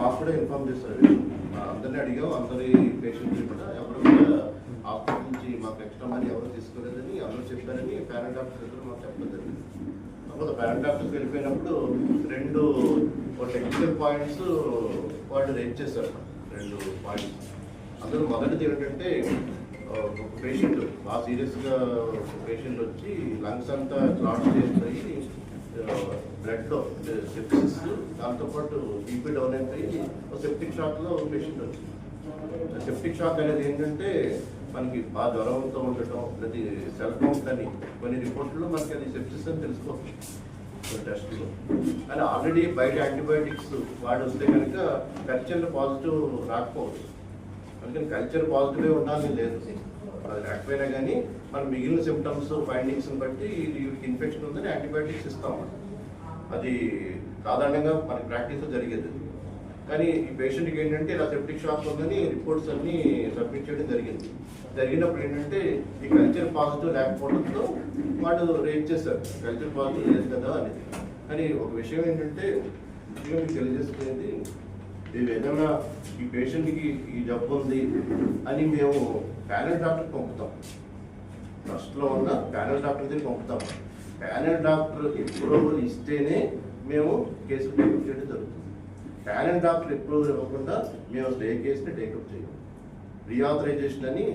మాకు కూడా ఇన్ఫార్మ్ చేస్తారు అందరినీ అడిగాం అందరి పేషెంట్స్ కూడా. ఎవరు కూడా హాస్పిటల్ నుంచి మాకు ఎక్స్ట్రా మనీ ఎవరు తీసుకోలేదని అందరూ చెప్పారని పేరెంట్ డాక్టర్ దగ్గర మాకు చెప్పడం జరిగింది. కాకపోతే పేరెంట్ డాక్టర్కి వెళ్ళిపోయినప్పుడు రెండు టెక్నికల్ పాయింట్స్ వాళ్ళు రేట్ చేశారు. రెండు పాయింట్స్ అందులో మొదటిది ఏంటంటే ఒక పేషెంట్ బాగా సీరియస్గా పేషెంట్ వచ్చి లంగ్స్ అంతా క్లాట్ చేసిపోయి బ్లడ్లో సెప్టిక్స్ దాంతోపాటు బీపీ డౌన్ అయిపోయి సెప్టిక్ షాక్లో పేషెంట్ వచ్చింది సెప్టిక్ షాక్ అనేది ఏంటంటే మనకి బాగా జ్వరంతో ఉండటం లేదా సెల్ కౌంట్ అని కొన్ని రిపోర్ట్లో మనకి అది సెప్సిస్ అని తెలుసుకోవచ్చు టెస్ట్లో కానీ ఆల్రెడీ బయట యాంటీబయాటిక్స్ వాడి వస్తే కనుక కల్చర్ పాజిటివ్ రాకపోవచ్చు అందుకని కల్చర్ పాజిటివే ఉండాలని లేదు అది లేకపోయినా కానీ మన మిగిలిన సిమ్టమ్స్ ఫైండింగ్స్ బట్టి ఇది ఇన్ఫెక్షన్ ఉందని యాంటీబయాటిక్స్ ఇస్తాం. అది సాధారణంగా మన ప్రాక్టీస్ జరిగేది. కానీ ఈ పేషెంట్కి ఏంటంటే ఇలా సెప్టిక్ షాక్ ఉందని రిపోర్ట్స్ అన్నీ సబ్మిట్ చేయడం జరిగింది. జరిగినప్పుడు ఏంటంటే ఈ కల్చర్ పాజిటివ్ లేకపోవడంతో వాళ్ళు రేట్ చేశారు. కల్చర్ పాజిటివ్ లేదు కదా అనేది కానీ ఒక విషయం ఏంటంటే ముఖ్యంగా మీకు తెలియజేసుకునేది మేము ఏదైనా ఈ పేషెంట్కి ఈ జబ్బు ఉంది అని మేము ప్యానల్ డాక్టర్ పంపుతాం. ట్రస్ట్లో ఉన్న ప్యానల్ డాక్టర్ దగ్గర పంపుతాం. ప్యానల్ డాక్టర్ అప్రూవల్ ఇస్తేనే మేము కేసు టేకప్ చేయడం జరుగుతుంది. ప్యానల్ డాక్టర్ అప్రూవల్ ఇవ్వకుండా మేము అసలు ఏ కేసుని టేకప్ చేయం రీఆథరైజేషన్ అని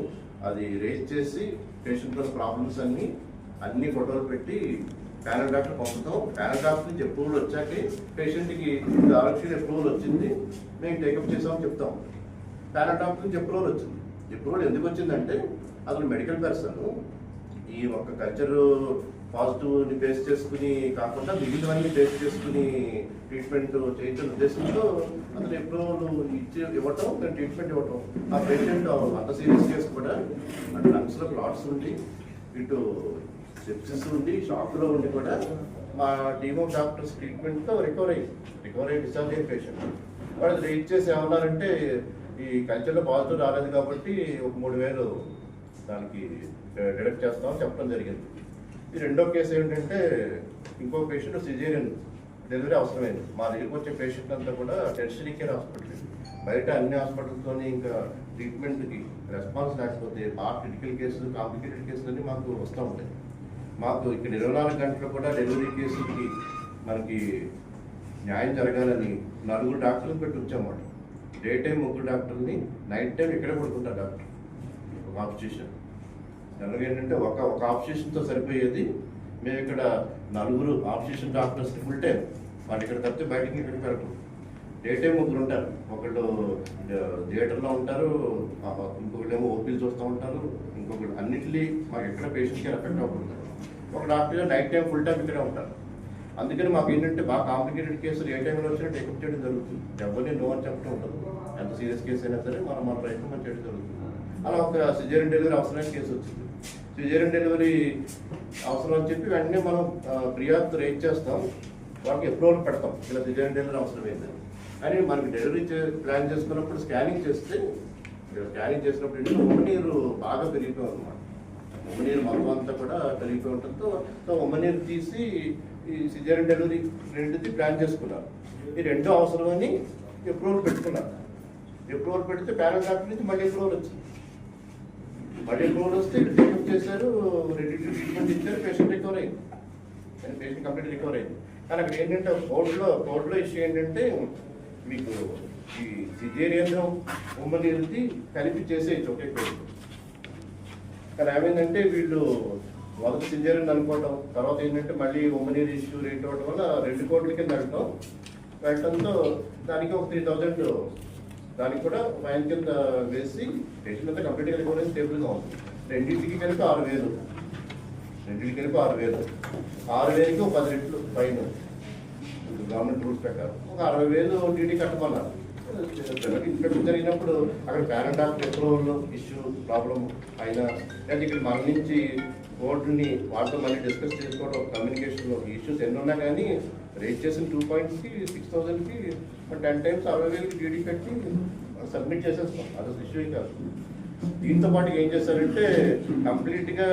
అది రేజ్ చేసి పేషెంట్లో ప్రాబ్లమ్స్ అన్నీ అన్ని ఫోటోలు పెట్టి ప్యానల్ డాక్టర్ పంపుతాం. ప్యానల్ డాక్టర్ నుంచి అప్రూవల్ వచ్చాక పేషెంట్కి ఆరోగ్యం అప్రూవల్ వచ్చింది. మేము టేకప్ చేసామని చెప్తాం. ప్యానల్ డాక్టర్ నుంచి అప్రూవల్ వచ్చింది. అప్రూవల్ ఎందుకు వచ్చిందంటే అతను మెడికల్ పర్సన్ ఈ ఒక్క కల్చర్ పాజిటివ్ని బేస్ చేసుకుని కాకుండా మిగిలినవన్నీ బేస్ చేసుకుని ట్రీట్మెంట్ చేయించిన ఉద్దేశంతో అతను అప్రూవల్ ఇచ్చి ఇవ్వటం దాని ట్రీట్మెంట్ ఇవ్వటం. ఆ పేషెంట్ అంత సీరియస్ కేసు కూడా అంటే లంగ్స్లో క్లాట్స్ ఉండి ఇటు సెప్సిస్ ఉండి షాక్లో ఉండి కూడా మా డీమో డాక్టర్స్ ట్రీట్మెంట్తో రికవర్ అయ్యి రికవర్ అయ్యి డిశ్చార్జ్ అయిన పేషెంట్ వాళ్ళు రీచ్ చేసి ఏమన్నారంటే ఈ కల్చర్లో పాజిటివ్ రాలేదు కాబట్టి ఒక మూడు వేలు దానికి డిడక్ట్ చేస్తామని చెప్పడం జరిగింది. ఈ రెండో కేసు ఏంటంటే ఇంకో పేషెంట్ సిజేరియన్ డెలివరీ అవసరమైంది. మా దగ్గరికి వచ్చే పేషెంట్ అంతా కూడా టెరిషరీ కేర్ హాస్పిటల్ బయట అన్ని హాస్పిటల్తోని ఇంకా ట్రీట్మెంట్కి రెస్పాన్స్ లేకపోతే బాగా క్రిటికల్ కేసులు కాంప్లికేటెడ్ కేసులు అన్నీ మాకు వస్తూ ఉంటాయి. మాకు ఇక్కడ ఇరవై నాలుగు గంటలు కూడా డెలివరీ కేసులకి మనకి న్యాయం జరగాలని నలుగురు డాక్టర్లు పెట్టి వచ్చామాట డే టైం ముగ్గురు డాక్టర్ని నైట్ టైం ఇక్కడే పడుకుంటారు డాక్టర్ ఒక ఆప్షేషన్ జనరల్గా ఏంటంటే ఒక ఒక ఆప్షేషన్తో సరిపోయేది. మేము ఇక్కడ నలుగురు ఆప్షేషన్ డాక్టర్స్ ఫుల్ టైం వాళ్ళు ఇక్కడ తప్పితే బయటకి ఇక్కడ వెళ్ళరు. డే టైం ముగ్గురు ఉంటారు. ఒకళ్ళు థియేటర్లో ఉంటారు. ఇంకొకళ్ళు ఏమో ఓపీలు చూస్తూ ఉంటారు. ఇంకొకళ్ళు అన్నిటినీ మాకు ఎక్కడ పేషెంట్కి ఎఫెక్ట్ అవ్వకుండా ఒక doctor night time full time ఇక్కడే ఉంటారు. అందుకని మాకు ఏంటంటే బాగా కాంప్లికేటెడ్ కేసులు ఏ టైంలో వచ్చినా టేకప్ చేయడం జరుగుతుంది. ఎవరిని నో అని చెప్పడం ఉంటుంది ఎంత సీరియస్ కేసు అయినా సరే మనం మన ప్రయత్నం మనం చేయడం జరుగుతుంది. అలా ఒక సిజేరియన్ డెలివరీ అవసరమైన కేసు వచ్చింది. సిజేరియన్ డెలివరీ అవసరం అని చెప్పి వెంటనే మనం ఫిర్యాదు రేట్ చేస్తాం. వాళ్ళకి అప్రూవల్ పెడతాం. ఇలా సిజేరియన్ డెలివరీ అవసరమైంది అని మనకి డెలివరీ ప్లాన్ చేసుకున్నప్పుడు స్కానింగ్ చేస్తే స్కానింగ్ చేసినప్పుడు ఏంటంటే ఉమ్మనీరు బాగా పెరిగిపోయింది అనమాట ఉమ్మనీరు మొత్తం అంతా కూడా పెరిగిపోయి ఉండటంతో సో ఉమ్మనీరు తీసి ఈ సిజేరియన్ డెలివరీ రెండుది ప్లాన్ చేసుకున్నారు. ఈ రెండు అవసరమని ఎప్రూవల్ పెట్టుకున్నారు. ఎప్రూవల్ పెడితే పారాగ్రాఫ్ నుంచి మళ్ళీ ఎప్రూవల్ వచ్చింది. మళ్ళీ ఎప్రూవల్ వస్తే ట్రీట్మెంట్ చేశారు రెడీ ట్రీట్మెంట్ ఇచ్చారు పేషెంట్ రికవర్ అయింది. కానీ పేషెంట్ కంప్లీట్ రికవర్ అయింది. కానీ అక్కడ ఏంటంటే కోర్టులో కోర్టులో ఇష్యూ ఏంటంటే మీకు ఈ సిజేరియన్ ఉమ్మనీరుది కలిపి చేసేయచ్చు ఒకే కోర్టు కానీ ఏమైందంటే వీళ్ళు మొదట సిజేరియన్ అనుకోవటం తర్వాత ఏంటంటే మళ్ళీ ఉమ్మనీరు ఇష్యూ రేట్ అవ్వడం వల్ల రెండు కోట్ల కింద వెళ్ళటం. వెళ్ళటంతో దానికి ఒక త్రీ థౌజండ్ దానికి కూడా ఫైన్ కింద వేసి పేషెంట్ అంతా కంప్లీట్గా కూడా స్టేబుల్గా ఉంది. రెండింటికి కలిపి ఆరు వేలు. రెండింటికి కలిపి ఆరు వేలు. ఆరు వేలకి ఒక పది రెట్లు ఫైన్. గవర్నమెంట్ రూల్స్ ప్రకారం. ఒక అరవై వేలు టీడీ కట్టమన్నారు. ఇక్కడ జరిగినప్పుడు అక్కడ parent of approval issue problem అయినా లేదా ఇక్కడ మన నుంచి బోర్డుని వాళ్ళతో మళ్ళీ డిస్కస్ చేసుకోవడం కమ్యూనికేషన్లో ఇష్యూస్ ఎన్ని ఉన్నా కానీ రేట్ చేసిన టూ పాయింట్స్కి సిక్స్ థౌజండ్కి టెన్ టైమ్స్ అరవై వేలకి డీడీ కట్టి సబ్మిట్ చేసేస్తాం. అదొక ఇష్యూ కాదు. దీంతో పాటు ఏం చేశారంటే కంప్లీట్గా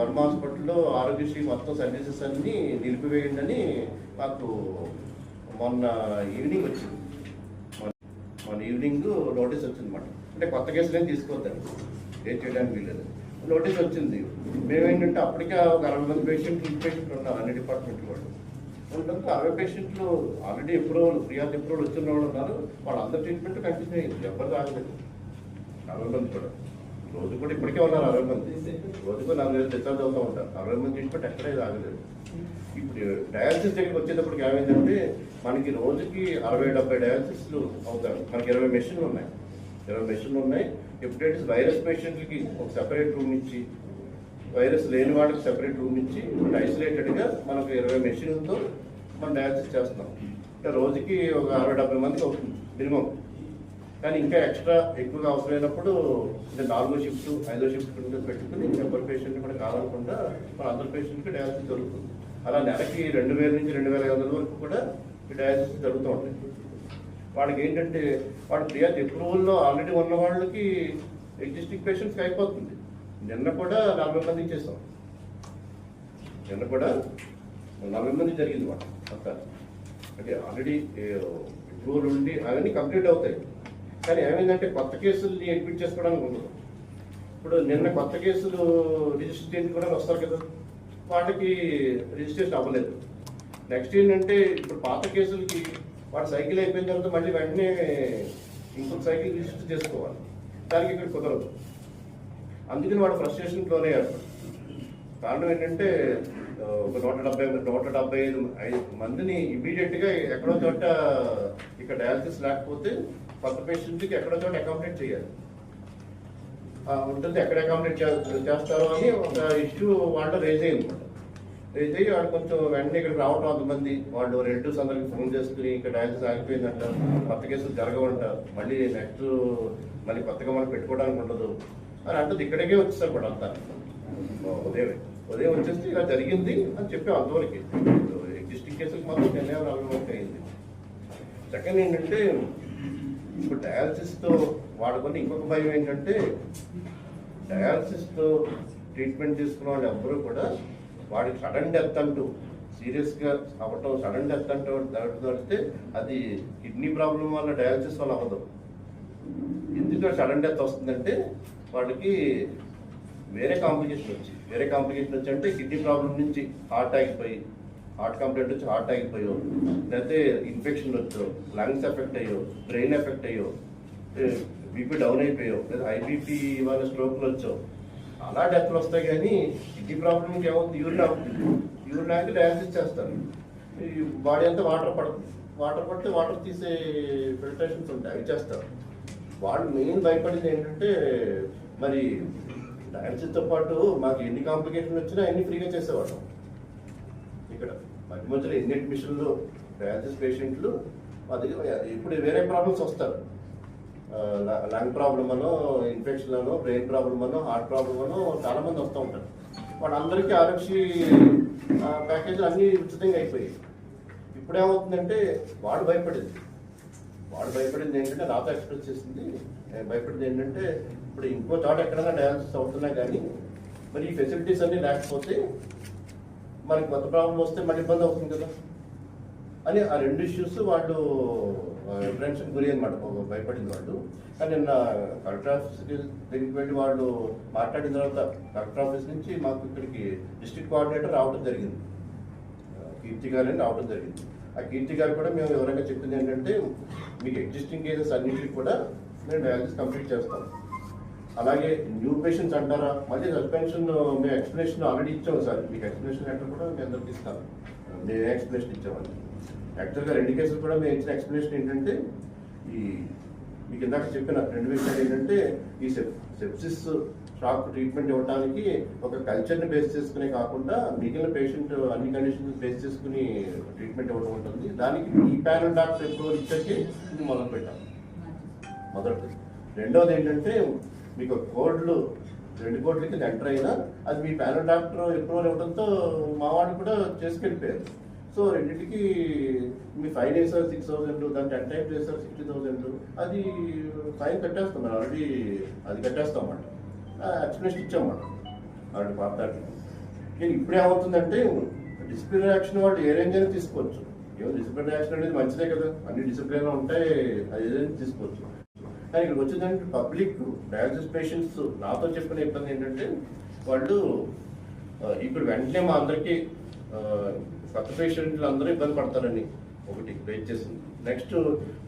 వర్మ హాస్పిటల్లో ఆరోగ్యశ్రీ మొత్తం సర్వీసెస్ అన్నీ నిలిపివేయండి అని మాకు మొన్న ఈవినింగ్ వచ్చింది. ఈవినింగ్ నోటీస్ వచ్చిందన్నమాట. అంటే కొత్త కేసులు ఏం తీసుకోవద్దండి. ఏం చేయడానికి వీలేదు నోటీస్ వచ్చింది. మేమేంటంటే అప్పటికే ఒక అరవై మంది పేషెంట్లు పేషెంట్లు ఉన్నారు అన్ని డిపార్ట్మెంట్ వాళ్ళు. ఉండడంతో అరవై పేషెంట్లు ఆల్రెడీ ఎప్రూవల్ ఫిర్యాదు ఎప్రూవల్ వచ్చిన వాళ్ళు ఉన్నారు. వాళ్ళందరి ట్రీట్మెంట్ కంటిన్యూ అయ్యింది. ఎవరు రాలేదు అరవై మంది కూడా. రోజు కూడా ఇప్పటికే ఉన్నారు అరవై మంది. రోజుకు నాలుగు వేలు డిశ్చార్జ్ అవుతూ ఉంటారు. అరవై మంది ట్రీట్మెంట్ ఎక్కడే రాగలేదు ఇప్పుడు డయాలసిస్ దగ్గరికి వచ్చేటప్పటికి ఏమైందంటే మనకి రోజుకి అరవై డెబ్బై డయాలసిస్లు అవుతారు. మనకి ఇరవై మెషిన్లు ఉన్నాయి. ఇరవై మెషిన్లు ఉన్నాయి. హెపటైటిస్ వైరస్ పేషెంట్లకి ఒక సెపరేట్ రూమ్ ఇచ్చి వైరస్ లేని వాళ్ళకి సెపరేట్ రూమ్ ఇచ్చి ఐసోలేటెడ్గా మనకు ఇరవై మెషిన్లతో మనం డయాలసిస్ చేస్తున్నాం. అంటే రోజుకి ఒక అరవై డెబ్బై మందికి అవుతుంది మినిమం. కానీ ఇంకా ఎక్స్ట్రా ఎక్కువగా అవసరమైనప్పుడు అంటే నాలుగో షిఫ్ట్ ఐదో షిఫ్ట్ పెట్టుకుని ఎవరి పేషెంట్ కూడా కావాలనుకుంటా మన అందరి పేషెంట్కి డయాలసిస్ జరుగుతుంది. అలా నెలకి రెండు వేల నుంచి రెండు వేల ఐదు వందల వరకు కూడా ఈ డయాలసిస్ జరుగుతూ ఉంటాయి వాళ్ళకి ఏంటంటే వాళ్ళ ఫిర్యాదు అప్రూవల్లో ఆల్రెడీ ఉన్న వాళ్ళకి ఎగ్జిస్టింగ్ పేషెంట్స్కి అయిపోతుంది. నిన్న కూడా నలభై మంది చేస్తాం నిన్న కూడా నలభై మంది జరిగింది మాట అంతా. అంటే ఆల్రెడీ అప్రూవల్ ఉండి అవన్నీ కంప్లీట్ అవుతాయి. కానీ ఏమైందంటే కొత్త కేసుల్ని అడ్మిట్ చేసుకోవడానికి ఉండదు. ఇప్పుడు నిన్న కొత్త కేసులు రిజిస్టర్ కూడా వస్తారు కదా. వాటికి రిజిస్ట్రేషన్ అవ్వలేదు. నెక్స్ట్ ఏంటంటే ఇప్పుడు పాత కేసులకి వాడు సైకిల్ అయిపోయిన తర్వాత మళ్ళీ వెంటనే ఇంకొక సైకిల్ రిజిస్టర్ చేసుకోవాలి. దానికి ఇక్కడ కుదరదు. అందుకని వాడు ఫ్రస్ట్రేషన్లోనే ఏర్పడు. కారణం ఏంటంటే ఒక నూట డెబ్బై నూట డెబ్బై ఐదు మందిని ఇమీడియట్గా ఎక్కడో చోట ఇక్కడ డయాలసిస్ లేకపోతే కొత్త పేషెంట్కి ఎక్కడో చోట అకామిడేట్ చేయాలి. ఉంటుంది ఎక్కడ అకామిడేట్ చేస్తారో అని ఒక ఇష్యూ వాళ్ళు రేజ్ అయ్యిందన్నమాట రేజ్ అయ్యి వాళ్ళు కొంచెం వెంటనే ఇక్కడ రావటం అంతమంది. వాళ్ళు రెండు అందరికి ఫోన్ చేసుకుని ఇక్కడ డయాలసిస్ ఆగిపోయిందంట కొత్త కేసులు జరగవంట మళ్ళీ నెక్స్ట్ మళ్ళీ కొత్తగా మనం పెట్టుకోవడానికి ఉండదు అని అంటుంది. ఇక్కడికే వచ్చేస్తారు కూడా అంతా. ఉదయం ఉదయం వచ్చేస్తే ఇలా జరిగింది అని చెప్పాం అంతవరకు ఎగ్జిస్టింగ్ కేసులకు మాత్రం నిర్ణయం నలభై వరకు అయింది. సెకండ్ ఏంటంటే ఇప్పుడు డయాలసిస్తో వాడుకొని ఇంకొక భయం ఏంటంటే డయాలసిస్తో ట్రీట్మెంట్ తీసుకున్న వాళ్ళు ఎవ్వరూ కూడా వాడికి సడన్ డెత్ అంటూ సీరియస్గా అవ్వటం సడన్ డెత్ అంటూ జరుగుతుందంటే అది కిడ్నీ ప్రాబ్లం వల్ల డయాలసిస్ వల్ల అవ్వదు. ఎందుకు సడన్ డెత్ వస్తుందంటే వాడికి వేరే కాంప్లికేషన్ వచ్చి వేరే కాంప్లికేషన్ వచ్చి అంటే కిడ్నీ ప్రాబ్లం నుంచి హార్ట్ ఆగిపోయి హార్ట్ కంప్లైంట్ వచ్చి హార్ట్ ఆగిపోయో లేకపోతే ఇన్ఫెక్షన్ వచ్చో లంగ్స్ ఎఫెక్ట్ అయ్యో బ్రెయిన్ ఎఫెక్ట్ అయ్యో బీపీ డౌన్ అయిపోయావు. లేదా ఐబీపీ వాళ్ళ స్ట్రోక్లు వచ్చావు. అలా డెత్లు వస్తాయి కానీ కిడ్నీ ప్రాబ్లంకి ఏమవుతుంది యూరిన్ అవుతుంది. యూరిన్ ఆగి డయాలసిస్ చేస్తారు. ఈ బాడీ అంతా వాటర్ పడుతుంది. వాటర్ పడితే వాటర్ తీసే ఫిల్టరేషన్స్ ఉంటాయి. అవి చేస్తారు. వాళ్ళు మెయిన్ భయపడింది ఏంటంటే మరి డయాలసిస్తో పాటు మాకు ఎన్ని కాంప్లికేషన్ వచ్చినా ఎన్ని ఫ్రీగా చేసేవాళ్ళం. ఇక్కడ మధ్య మధ్యలో ఎన్ని అడ్మిషన్లు డయాలసిస్ పేషెంట్లు అది ఇప్పుడు వేరే ప్రాబ్లమ్స్ వస్తారు. లంగ్ ప్రాబ్లమ్ అనో ఇన్ఫెక్షన్ అనో బ్రెయిన్ ప్రాబ్లం అనో హార్ట్ ప్రాబ్లమ్ అనో చాలా మంది వస్తూ ఉంటారు. వాళ్ళందరికీ ఆరోగ్య ప్యాకేజ్ అన్నీ ఉచితంగా అయిపోయాయి. ఇప్పుడు ఏమవుతుందంటే వాడు భయపడేది. వాడు భయపడింది ఏంటంటే నాతో ఎక్స్ప్రెస్ చేసింది. భయపడింది ఏంటంటే ఇప్పుడు ఇంకో చోట ఎక్కడైనా డయాలసిస్ అవుతున్నా కానీ మరి ఈ ఫెసిలిటీస్ అన్నీ లేకపోతే మనకి కొత్త ప్రాబ్లం వస్తే మళ్ళీ ఇబ్బంది అవుతుంది కదా. అని ఆ రెండు ఇష్యూస్ వాళ్ళు టెన్షన్ గురి అనమాట భయపడింది వాళ్ళు. కానీ నిన్న కలెక్టర్ ఆఫీస్కి దగ్గరికి వెళ్ళి వాళ్ళు మాట్లాడిన తర్వాత కలెక్టర్ ఆఫీస్ నుంచి మాకు ఇక్కడికి డిస్ట్రిక్ట్ కోఆర్డినేటర్ రావడం జరిగింది. కీర్తి గారు అని రావడం జరిగింది. ఆ కీర్తి గారు కూడా మేము ఎవరైనా చెప్పింది ఏంటంటే మీకు ఎగ్జిస్టింగ్ కేసెస్ అన్నింటికి కూడా మేము డయాలసిస్ కంప్లీట్ చేస్తాం. అలాగే న్యూ పేషెంట్స్ అంటారా? మళ్ళీ సస్పెన్షన్ మేము ఎక్స్ప్లెనేషన్ ఆల్రెడీ ఇచ్చాము సార్ మీకు ఎక్స్ప్లెనేషన్ లెటర్ కూడా మీ అందరికి ఇస్తాను. మేము ఎక్స్ప్లెనేషన్ ఇచ్చామని యాక్చువల్గా రెండు కేసులు కూడా మేము ఇచ్చిన ఎక్స్ప్లెనేషన్ ఏంటంటే ఈ మీకు ఇందాక చెప్పిన రెండు విషయాలు ఏంటంటే ఈ సెప్ సెప్సిస్ షాక్ ట్రీట్మెంట్ ఇవ్వడానికి ఒక కల్చర్ని బేస్ చేసుకునే కాకుండా మిగిలిన పేషెంట్ అన్ని కండిషన్స్ బేస్ చేసుకుని ట్రీట్మెంట్ ఇవ్వడం ఉంటుంది. దానికి ఈ ప్యానల్ డాక్టర్ ఎప్పుడు ఇచ్చాకే ఇది మొదలు పెట్టాం. మొదటిది. రెండోది ఏంటంటే మీకు కోడ్లు రెండు కోట్లకి ఎంటర్ అయినా అది మీ ప్యానల్ డాక్టర్ అప్రూవల్ ఇవ్వడంతో మా వాళ్ళు కూడా చేసుకెళ్ళిపోయారు. సో రెండింటికి మీ ఫైవ్ వేసారు సిక్స్ థౌసండ్ దాని టెన్ టైమ్స్ చేస్తారు సిక్స్టీ థౌసండ్ అది ఫైన్ కట్టేస్తాం మనం ఆల్రెడీ అది కట్టేస్తాం అన్నమాట ఎక్స్ప్లెనేషన్ ఇచ్చామన్నమాట ఆల్రెడీ పాత నేను ఇప్పుడేమవుతుందంటే డిసిప్లిన్ యాక్షన్ వాళ్ళు ఏ రేంజ్ అయినా తీసుకోవచ్చు. ఏమో డిసిప్లిన్ యాక్షన్ అనేది మంచిదే కదా అన్ని డిసిప్లిన్ ఉంటాయి అది ఏదైనా తీసుకోవచ్చు. కానీ ఇక్కడికి వచ్చిందంటే పబ్లిక్ డయాలసిస్ పేషెంట్స్ నాతో చెప్పిన ఇబ్బంది ఏంటంటే వాళ్ళు ఇప్పుడు వెంటనే మా అందరికీ కొత్త పేషెంట్లు అందరూ ఇబ్బంది పడతారని ఒకటి వెయిట్ చేసింది. నెక్స్ట్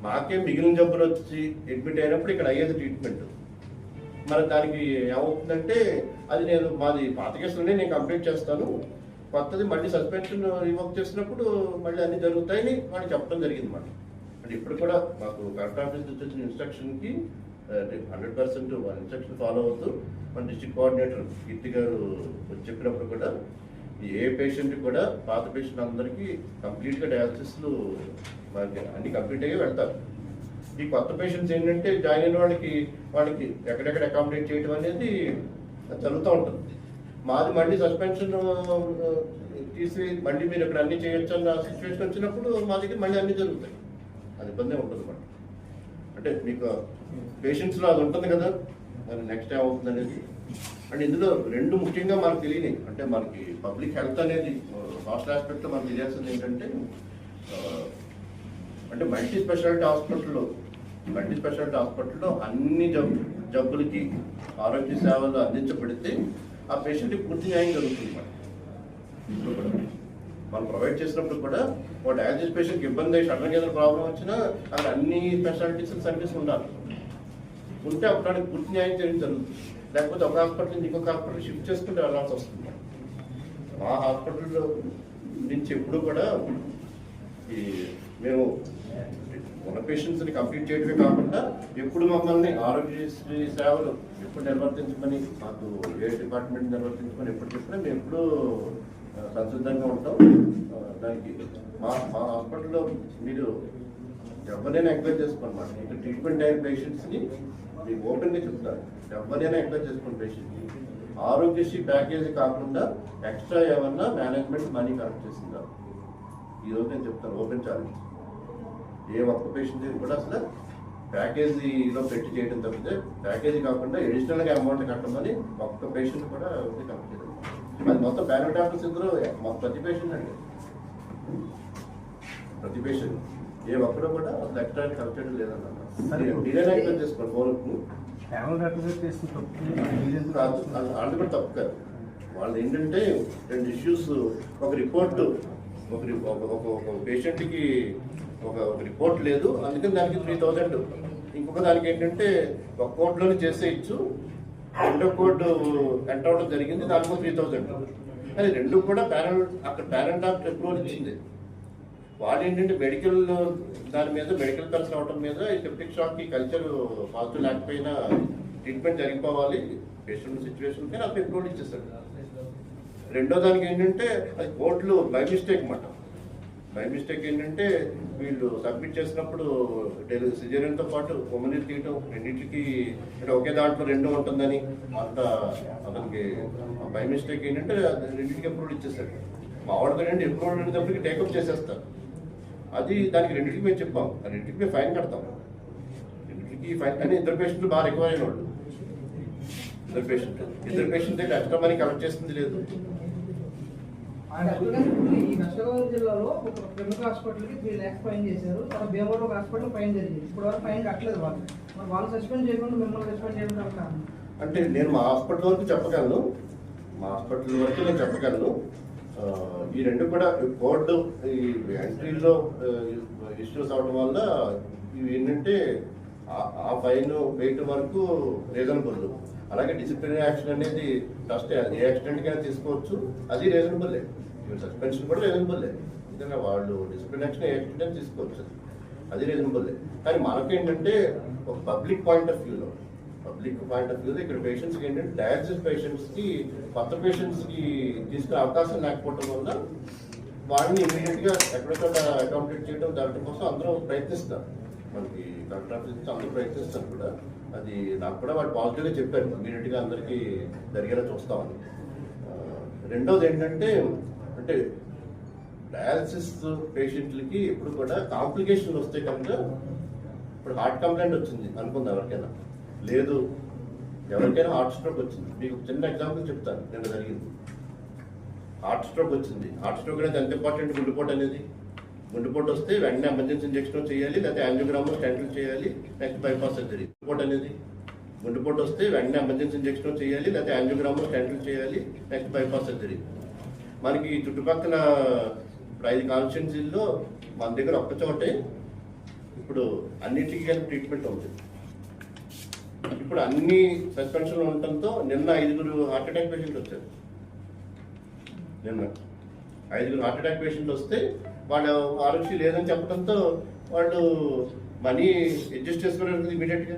మాకే మిగిలిన జబ్బులు వచ్చి అడ్మిట్ అయినప్పుడు ఇక్కడ అయ్యేది ట్రీట్మెంట్ మరి దానికి ఏమవుతుందంటే అది నేను మాది పాత కేసులోనే నేను కంప్లీట్ చేస్తాను. కొత్తది మళ్ళీ సస్పెన్షన్ రివోక్ చేసినప్పుడు మళ్ళీ అన్ని జరుగుతాయని వాళ్ళు చెప్పడం జరిగింది మాట అంటే ఇప్పుడు కూడా మాకు కరెక్ట్ ఆఫీస్ నుంచి వచ్చిన ఇన్స్ట్రక్షన్కి హండ్రెడ్ పర్సెంట్ వాళ్ళ ఇన్స్ట్రక్షన్ ఫాలో అవుతూ మన డిస్ట్రిక్ట్ కోఆర్డినేటర్ కీర్తి గారు చెప్పినప్పుడు కూడా ఏ పేషెంట్ కూడా పాత పేషెంట్ అందరికీ కంప్లీట్గా డయాలసిస్లు మనకి అన్ని కంప్లీట్ అయ్యి వెళ్తారు. ఈ కొత్త పేషెంట్స్ ఏంటంటే జాయిన్ అయిన వాళ్ళకి వాళ్ళకి ఎక్కడెక్కడ అకామిడేట్ చేయడం అనేది జరుగుతూ ఉంటుంది. మాది మళ్ళీ సస్పెన్షన్ తీసి మళ్ళీ మీరు ఇక్కడ అన్ని చేయొచ్చు అన్న సిచ్యువేషన్ వచ్చినప్పుడు మా దగ్గర మళ్ళీ అన్ని జరుగుతాయి. అది ఇబ్బంది ఉంటుంది అన్నమాట అంటే మీకు పేషెంట్స్లో అది ఉంటుంది కదా నెక్స్ట్ ఏమవుతుంది అనేది? అండ్ ఇందులో రెండు ముఖ్యంగా మనకు తెలియని అంటే మనకి పబ్లిక్ హెల్త్ అనేది హాస్టల్ ఆస్పెక్ట్లో మనకు తెలియాల్సింది ఏంటంటే అంటే మల్టీ స్పెషాలిటీ హాస్పిటల్లో మల్టీ స్పెషాలిటీ హాస్పిటల్లో అన్ని జబ్బు జబ్బులకి ఆరోగ్య సేవలు అందించబడితే ఆ పేషెంట్కి పూర్తి న్యాయం జరుగుతుంది మనం మనం ప్రొవైడ్ చేసినప్పుడు కూడా ఒక డయాలసిస్ పేషెంట్కి ఇబ్బంది అయ్యి సడన్గా ఏదైనా ప్రాబ్లం వచ్చినా అక్కడ అన్ని స్పెషాలిటీస్ సర్వీస్ ఉండాలి. ఉంటే అప్పుడు పూర్తి న్యాయం చేయడం జరుగుతుంది. లేకపోతే ఒక హాస్పిటల్ నుంచి ఇంకొక హాస్పిటల్ షిఫ్ట్ చేసుకుంటే వెళ్ళాల్సి వస్తుంది. మా హాస్పిటల్లో నుంచి ఎప్పుడు కూడా ఈ మేము ఉన్న పేషెంట్స్ని కంప్లీట్ చేయడమే కాకుండా ఎప్పుడు మమ్మల్ని ఆరోగ్యశ్రీ సేవలు ఎప్పుడు నిర్వర్తించమని మాకు ఏ డిపార్ట్మెంట్ నిర్వర్తించమని ఎప్పుడు చెప్పినా మేము ఎప్పుడు సంసిద్ధంగా ఉంటాం. దానికి మా మా హాస్పిటల్లో మీరు ఎవరైనా ఎంక్వైరీ చేసుకోనమాట. ఇక్కడ ట్రీట్మెంట్ అయిన పేషెంట్స్ని మీకు ఓపెన్గా చెప్తారు. ఎవరైనా ఎంక్వైరీ చేసుకోండి పేషెంట్ని ఆరోగ్యశ్రీ ప్యాకేజీ కాకుండా ఎక్స్ట్రా ఏమన్నా మేనేజ్మెంట్ మనీ కలెక్ట్ చేసిందా? ఈ నేను చెప్తాను. ఓపెన్ ఛాలెంజ్ ఏ ఒక్క పేషెంట్ కూడా అసలు ప్యాకేజీలో పెట్టి చేయడం తప్పితే ప్యాకేజీ కాకుండా అడిషనల్గా అమౌంట్ కట్టమని ఒక్క పేషెంట్ కూడా కలెక్ట్ చేయడం అది మొత్తం ప్యానల్ డాక్టర్స్ ఇద్దరు మొత్తం ప్రతి పేషెంట్ అండి ప్రతి పేషెంట్ ఏ ఒక్కరు కూడా అసలు ఎక్స్ట్రా కలెక్ట్ చేయడం లేదన్నమాట చేసుకోండి వాళ్ళు కూడా తప్పు కాదు. వాళ్ళు ఏంటంటే రెండు ఇష్యూస్ ఒక రిపోర్ట్ ఒక ఒక- పేషెంట్కి ఒక ఒక రిపోర్ట్ లేదు. అందుకని దానికి త్రీ థౌజండ్ ఇంకొక దానికి ఏంటంటే ఒక కోర్టులోనే చేసేయచ్చు రెండో కోర్టు ఎంటర్ అవడం జరిగింది దానికి త్రీ థౌజండ్ అది రెండు కూడా ప్యానల్ అక్కడ ప్యానల్ డాక్టర్ అప్రూవల్ ఇచ్చింది. వాళ్ళు ఏంటంటే మెడికల్ దాని మీద మెడికల్ పర్సన్ అవడం మీద ఈ సెప్టిక్ షాక్కి కల్చర్ పాజిటివ్ లేకపోయినా ట్రీట్మెంట్ జరిగిపోవాలి. పేషెంట్ సిచ్యువేషన్ పైన అప్పుడు అప్రూవల్ ఇచ్చేస్తాడు రెండో దానికి ఏంటంటే అది కోర్టులో బై మిస్టేక్ అన్నమాట. బై మిస్టేక్ ఏంటంటే వీళ్ళు సబ్మిట్ చేసినప్పుడు డెలివరీ సిజేరియన్తో పాటు ఉమ్మని తీయటం రెండింటికి అంటే ఒకే దాంట్లో రెండు ఉంటుందని అంత అతనికి బై మిస్టేక్ ఏంటంటే రెండింటికి అప్రూవ్ ఇచ్చేస్తాడు మా వాడితో ఏంటంటే అప్రూవల్ అనేటప్పటికి టేకప్ చేసేస్తారు అది దానికి రెండింటికి మేము చెప్పాం. ఆ రెండింటికి మేము ఫైన్ కడతాం. రెండింటికి ఫైన్ కానీ ఇద్దరు పేషెంట్లు బాగా ఎక్కువ అయిన వాళ్ళు. ఇద్దరు పేషెంట్ ఇద్దరు పేషెంట్ దగ్గర ఎక్స్ట్రా మనీ కలెక్ట్ చేస్తుంది లేదు. ఈ జిల్లాలో ఒక ప్రముఖ హాస్పిటల్కి త్రీ ల్యాక్స్ ఫైన్ చేశారు. తర్వాత భీమవరం ఒక హాస్పిటల్ ఫైన్ జరిగింది. ఇప్పుడు వరకు ఫైన్ కట్టలేదు వాళ్ళు. మరి వాళ్ళు సస్పెండ్ చేయకుండా మిమ్మల్ని సస్పెండ్ చేయడం గల కారణం అంటే నేను మా హాస్పిటల్ వరకు చెప్పగలను. మా హాస్పిటల్ వరకు నేను చెప్పగలను. ఈ రెండు కూడా కోర్టు ఈ ఎంట్రీలో ఇష్యూస్ అవడం వల్ల ఇవి ఏంటంటే ఆ- ఫైన్ వెయిట్ వరకు రీజనబుల్ అలాగే డిసిప్లినరీ యాక్షన్ అనేది ఫస్ట్ ఏ యాక్సిడెంట్ తీసుకోవచ్చు. అది రీజనబుల్ సస్పెన్షన్ కూడా రీజనబుల్ ఎందుకంటే వాళ్ళు డిసిప్లిన్ యాక్షన్ ఏ యాక్సిడెంట్ తీసుకోవచ్చు. అది. అది రీజనబుల్ కానీ మనకేంటంటే ఒక పబ్లిక్ పాయింట్ ఆఫ్ వ్యూలో పబ్లిక్ పాయింట్ ఆఫ్ వ్యూలో ఇక్కడ పేషెంట్స్కి ఏంటంటే డయాలసిస్ పేషెంట్స్కి కొత్త పేషెంట్స్కి తీసుకునే అవకాశం లేకపోవడం వల్ల వాడిని ఇమీడియట్గా ఎక్కడో అకామిడేట్ చేయడం దాని కోసం అందరూ ప్రయత్నిస్తారు మనకి కలెక్టర్ ఆఫీస్ నుంచి అందరూ ప్రయత్నిస్తారు కూడా. అది నాకు కూడా వాళ్ళు పాజిటివ్గా చెప్పారు. ఇమీడియట్గా అందరికీ జరిగేలా చూస్తామని రెండోది ఏంటంటే అంటే డయాలసిస్ పేషెంట్లకి ఎప్పుడు కూడా కాంప్లికేషన్ వస్తే కనుక ఇప్పుడు హార్ట్ కంప్లైంట్ వచ్చింది అనుకుంది ఎవరికైనా. లేదు. ఎవరికైనా హార్ట్ స్ట్రోక్ వచ్చింది. మీకు చిన్న ఎగ్జాంపుల్ చెప్తాను. నిన్న జరిగింది. హార్ట్ స్ట్రోక్ వచ్చింది. హార్ట్ స్ట్రోక్ అనేది ఎంత ఇంపార్టెంట్ గుండెపోటు అనేది. గుండెపోటు వస్తే వెంటనే ఎమర్జెన్సీ ఇంజెక్షన్ చేయాలి లేకపోతే యాంజియోగ్రామ్ స్టెంట్లు చేయాలి నెక్స్ట్ బైపాస్ సర్జరీ గుండెపోటు అనేది. గుండెపోటు వస్తే వెంటనే ఎమర్జెన్సీ ఇంజెక్షన్ చేయాలి లేకపోతే యాంజియోగ్రామ్ స్టెంట్లు చేయాలి నెక్స్ట్ బైపాస్ సర్జరీ మనకి చుట్టుపక్కల ఇప్పుడు ఐదు కాన్స్టిట్యున్సీల్లో మన దగ్గర ఒక్క చోటే ఇప్పుడు అన్నిటికీ కలిపి ట్రీట్మెంట్ ఉంటుంది ఇప్పుడు అన్ని సస్పెన్షన్లు ఉండటంతో నిన్న ఐదుగురు హార్ట్ అటాక్ పేషెంట్ వచ్చారు. నిన్న ఐదుగురు హార్ట్ అటాక్ వస్తే వాళ్ళ ఆరోగ్యం లేదని చెప్పడంతో వాళ్ళు మనీ అడ్జస్ట్ చేసుకోవడానికి ఇమీడియట్గా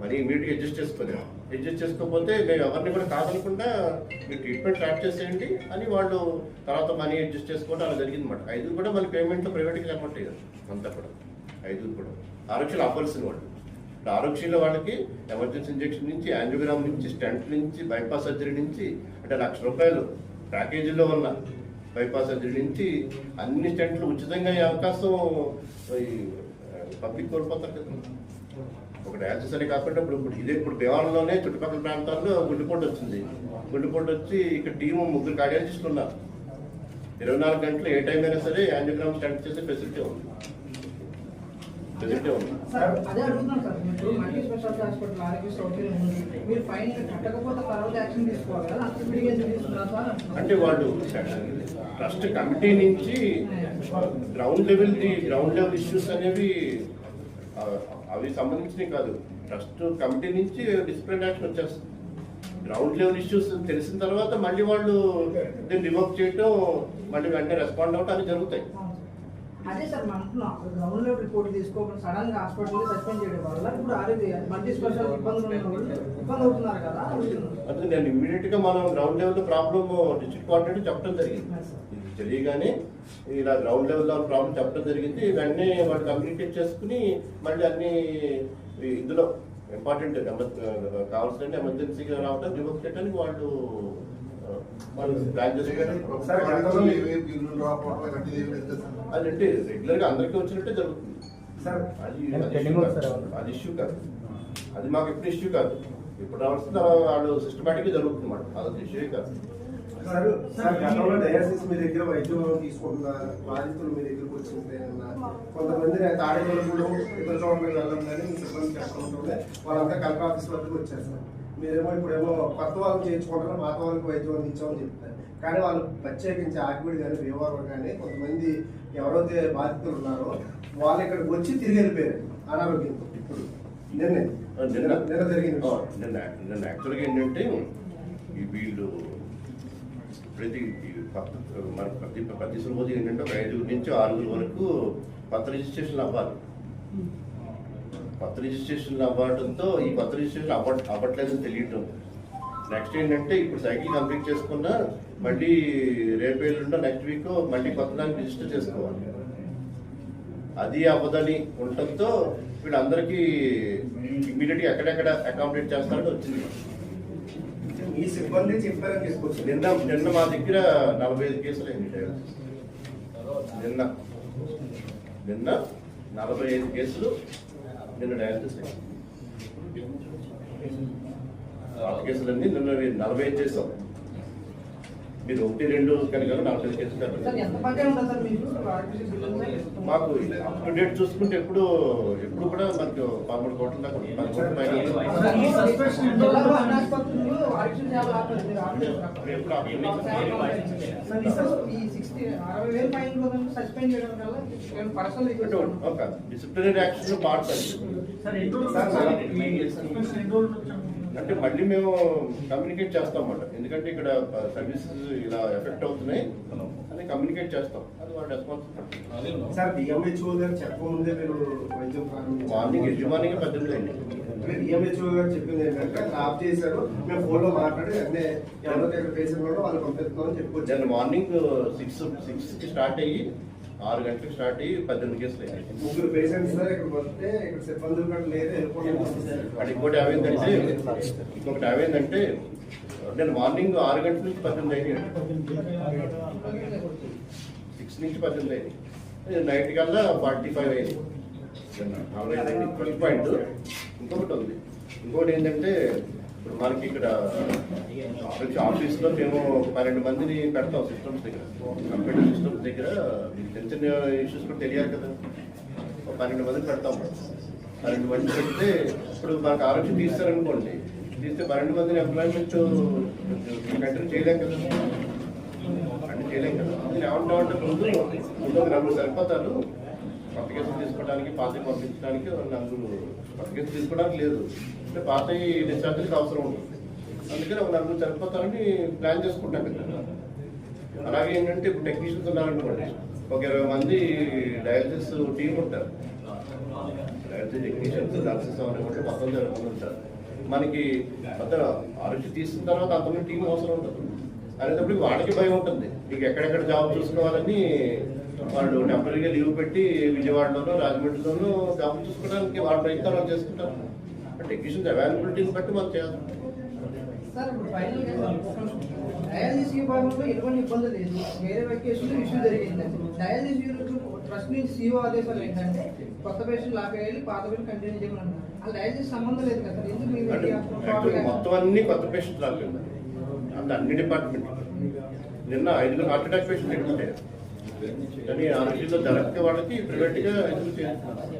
మనీ ఇమీడియట్గా అడ్జస్ట్ చేసుకోలేము అడ్జస్ట్ చేసుకోకపోతే మేము ఎవరిని కూడా కాదనకుండా మీరు ట్రీట్మెంట్ స్టార్ట్ చేసేయండి అని వాళ్ళు తర్వాత మనీ అడ్జస్ట్ చేసుకోవడం అలా జరిగింది అనమాట ఐదుగురు కూడా మళ్ళీ పేమెంట్లో ప్రైవేట్గా లేకుండా అంతా కూడా ఐదుగురు కూడా. ఆరోగ్యాలు అవ్వాల్సిన వాళ్ళు. ఆరోగ్యశీల వాళ్ళకి ఎమర్జెన్సీ ఇంజెక్షన్ నుంచి యాంజియోగ్రామ్ నుంచి స్టెంట్ నుంచి బైపాస్ సర్జరీ నుంచి అంటే లక్ష రూపాయలు ప్యాకేజీలో ఉన్న బైపాస్ సర్జరీ నుంచి అన్ని స్టెంట్లు ఉచితంగా అయ్యే అవకాశం పబ్లిక్ కోల్పోతారు కదా. ఒక డయాలసిస్ అనే కాకుండా ఇప్పుడు ఇప్పుడు ఇదే ఇప్పుడు దేవాలయంలోనే చుట్టుపక్కల ప్రాంతాల్లో గుండెపోటు వచ్చింది. గుండెపోటు వచ్చి ఇక్కడ టీము ముగ్గురు కార్డియాలజిస్టులు ఉన్నారు. ఇరవై నాలుగు గంటలు ఏ టైం అయినా సరే యాంజియోగ్రామ్ స్టార్ట్ చేసే ఫెసిలిటీ ఉంది. అదే అడుగుతున్నాను సార్. మీరు మల్టీ స్పెషాలిటీ హాస్పిటల్ ఆరోగ్య సౌకర్యం ఉంది. మీరు ఫైన్ కట్టకపోతే తర్వాత యాక్షన్ తీసుకోవాలి కదా. అంత స్పీడ్గా ఎందుకు తీసుకున్నారు సార్ అంటున్నాను. అంటే వాళ్ళు ట్రస్ట్ కమిటీ నుంచి ground level ground level issues అనేవి అవి సంబంధించినవి కాదు. ట్రస్ట్ కమిటీ నుంచి డిసిప్లిన్ యాక్షన్ వచ్చేస్తుంది. గ్రౌండ్ లెవెల్ ఇష్యూస్ తెలిసిన తర్వాత మళ్ళీ వాళ్ళు దీన్ని రివర్క్ చేయటం మళ్ళీ వెంటనే రెస్పాండ్ అవ్వటం అవి జరుగుతాయి. అదే సార్ మనం అంటున్నాం గ్రౌండ్ లెవెల్ రిపోర్ట్ తీసుకోకుండా సడన్గా హాస్పిటల్ సస్పెండ్ చేయడం వల్ల ఇప్పుడు ఆరోగ్య మల్టీ స్పెషాలిటీ ఇబ్బందులు ఇబ్బంది అవుతున్నారు కదా. అందుకే నేను ఇమీడియట్గా మనం ground level problem district coordinator చెప్పడం జరిగింది. ఇది తెలియగానే ఇలా గ్రౌండ్ లెవెల్లో ప్రాబ్లం చెప్పడం జరిగింది వెంటనే వాళ్ళు కమ్యూనికేట్ చేసుకుని మళ్ళీ అన్ని ఇందులో ఇంపార్టెంట్ కావాల్సిన ఎమర్జెన్సీగా రావడం రివర్క్ చేయడానికి వాళ్ళు సార్. అదంటే రెగ్యులర్గా అందరికీ వచ్చినట్టే జరుగుతుంది. సార్. అది అది? అది ఇష్యూ కాదు. అది మాకు ఎప్పుడు ఇష్యూ కాదు. ఇప్పుడు రావాల్సిన వాళ్ళు సిస్టమేటిక్ జరుగుతుంది అన్నమాట అది ఇష్యూ కాదు. సార్ సార్ గతంలో డయాలసిస్ మీ దగ్గర వైద్యం తీసుకుంటున్న బాధితులు మీ దగ్గరకు వచ్చింది ఏమన్నా? కొంతమంది తాడేపల్లిగూడు ఇతర చోట్ల వెళ్ళడం కానీ మీ సిబ్బంది చెప్పకుంటుంటే వాళ్ళంతా కలెక్టర్ ఆఫీస్ వద్దకు వచ్చారు సార్. మీరేమో ఇప్పుడేమో కొత్త వాళ్ళని చేయించుకుంటారు పాత వాళ్ళకి వైద్యం అందించామని చెప్తారు. కానీ వాళ్ళు ప్రత్యేకించి ఆకివిడి కానీ భీమవరం కానీ కొంతమంది ఎవరైతే బాధితులు ఉన్నారో వాళ్ళు ఇక్కడికి వచ్చి తిరిగి వెళ్ళిపోయారు. అనారోగ్యంతో ఇప్పుడు. నిన్నే జరిగింది యాక్చువల్గా ఏంటంటే ఈ వీళ్ళు ప్రతి మన ప్రతి ప్రతి రోజు ఏంటంటే ఒక ఐదుగురు నుంచి ఆరుగురు వరకు కొత్త రిజిస్ట్రేషన్ అవ్వాలి. కొత్త రిజిస్ట్రేషన్ అవ్వడంతో ఈ కొత్త రిజిస్ట్రేషన్ అవ్వ అవ్వట్లేదని తెలియటం. నెక్స్ట్ ఏంటంటే ఇప్పుడు సైకిల్ కంప్లీట్ చేసుకున్నా మళ్ళీ రేపు ఎల్లుండో నెక్స్ట్ వీక్ మళ్ళీ కొత్త దానికి రిజిస్టర్ చేసుకోవాలి. అది అవ్వదని ఉండటంతో వీళ్ళందరికీ ఇమీడియట్గా ఎక్కడెక్కడ అకామిడేట్ చేస్తారని వచ్చింది. మీ సిబ్బంది చెప్పారని తీసుకొచ్చింది నిన్న నిన్న మా దగ్గర నలభై ఐదు కేసులు అయింది నిన్న నిన్న నలభై ఐదు కేసులు నిన్న డయాలసిస్ అయింది. పాత కేసులన్నీ నిన్న నలభై ఐదు చేసాం? మీరు ఒకటి రెండు కనుక ఉంటుంది సార్ మీకు అప్ టు డేట్ చూసుకుంటే ఎప్పుడు ఎప్పుడు కూడా మనకు పదమూడు కోట్ల దాకా ఉంది. పదమూడు పైన ఈ సస్పెన్షన్ జిల్లాలో అన్ని ఆసుపత్రులు ఆరోగ్య సేవలు ఆపలేదు. మీరు ఆపలేదు. ఎప్పుడు ఆపలేదు. సార్, ఈ సస్- ఈ 60 అరవై వేలు ఫైన్లో సస్పెండ్ చేయడం వల్ల ఏమైనా పర్సనల్ అంటే ఒక డిసిప్లినరీ యాక్షన్ పార్ట్ సార్, అంటే మళ్ళీ మేము కమ్యూనికేట్ చేస్తాం అన్నమాట ఎందుకంటే ఇక్కడ సర్వీసెస్ ఇలా ఎఫెక్ట్ అవుతున్నాయి. అని కమ్యూనికేట్ చేస్తాం. అది వాళ్ళ రెస్పాన్సిబిలిటీ సార్ డిఎంహెచ్ఓ గారు చెప్పకముందే మీరు వైద్యం మార్నింగ్ ఎర్లీ మార్నింగ్ పద్దెనిమిది అయింది. డిఎంహెచ్ఓ గారు చెప్పింది ఏంటంటే ఆఫ్ చేశారు మేము ఫోన్లో మాట్లాడి వెంటనే ఎవరైతే పేషెంట్ ఉన్నారో వాళ్ళు పంపిస్తున్నామని నేను చెప్పుకొచ్చారు మార్నింగ్ సిక్స్ సిక్స్కి స్టార్ట్ అయ్యి ఆరు గంటలకు స్టార్ట్ అయ్యి పద్దెనిమిది కేసులు అయ్యాయి ముగ్గురు పేషెంట్స్ సార్ ఇక్కడ వస్తే ఇక్కడ సిబ్బందులు కూడా లేదు ఇంకోటి ఏమైందంటే ఇంకొకటి ఏమైందంటే నేను మార్నింగ్ ఆరు గంటల నుంచి పద్దెనిమిది అయ్యాయి సిక్స్ నుంచి పద్దెనిమిది అయింది. నైట్ కల్లా ఫార్టీ ఫైవ్ అయింది. అయింది ఫస్ట్ పాయింట్ ఇంకొకటి ఉంది. ఇంకొకటి ఏంటంటే మనకి ఇక్కడ ఆఫీస్లో మేము పన్నెండు మందిని పెడతాం సిస్టమ్స్ దగ్గర కంప్యూటర్ సిస్టమ్స్ దగ్గర. చిన్న చిన్న ఇష్యూస్ కూడా తెలియాలి కదా. పన్నెండు మందిని పెడతాం పన్నెండు మంది పెడితే ఇప్పుడు మనకు ఆరోగ్యం తీస్తారనుకోండి తీస్తే పన్నెండు మందిని ఎంప్లాయ్మెంట్ కంటిన్యూ చేయలేం కదా. అంటే చేయలేం కదా. నేను ఏమంటామంటే ముందు ముందు నలుగురు సరిపోతారు. కొత్త కేసులు తీసుకోవడానికి పాత పంపించడానికి నలుగురు కొత్త కేసులు తీసుకోవడానికి లేదు. అంటే పాత డిశ్చార్జ్కి అవసరం ఉంటుంది. అందుకని ఒక నలుగురు సరిపోతారని ప్లాన్ చేసుకుంటాం అలాగే ఏంటంటే ఇప్పుడు టెక్నీషియన్స్ ఉన్నారనుకోండి ఒక ఇరవై మంది డయాలసిస్ టీం ఉంటారు. డయాలసిస్ టెక్నీషియన్స్ డయాలసిస్ అనేటువంటి మొత్తం ఇరవై మంది ఉంటారు. మనకి పెద్ద ఆరోగ్యం తీసిన తర్వాత అంతమంది టీం అవసరం ఉంటుంది అనేటప్పుడు వాళ్ళకి భయం ఉంటుంది. నీకు ఎక్కడెక్కడ జాబ్ చూసుకోవాలని వాళ్ళు టెంపరీగా లీవ్ పెట్టి విజయవాడలోనూ రాజమండ్రిలోనూ జాబ్ చూసుకోవడానికి వాళ్ళ ప్రయత్నాలు వాళ్ళు చేసుకుంటారు టెక్నీషియన్స్ అవైలబిలిటీని బట్టి మనం చేయాలి. సార్ డయాలసిస్ విభాగంలో ఎటువంటి ఇబ్బంది లేదు. వేరే వెకేషన్ ఇష్యూ జరిగింది. డయాలసిస్ ట్రస్ట్ నుంచి సీఓ ఆదేశాలు ఏంటంటే కొత్త పేషెంట్ లాపేయాలి పాత పేషెంట్ కంటిన్యూ చేయమన్నారు. ఆ డయాలసిస్ సంబంధం లేదు కదా ఎందుకు అంటే మొత్తం అన్ని కొత్త పేషెంట్ రాలేదు అంటే అన్ని డిపార్ట్మెంట్ నిన్న ఐదుగురు హార్ట్ అటాక్ పేషెంట్ ఎక్కువ కానీ ఆ రోజుల్లో జరగక వాళ్ళకి ప్రైవేట్గా ఎందుకు చేస్తున్నారు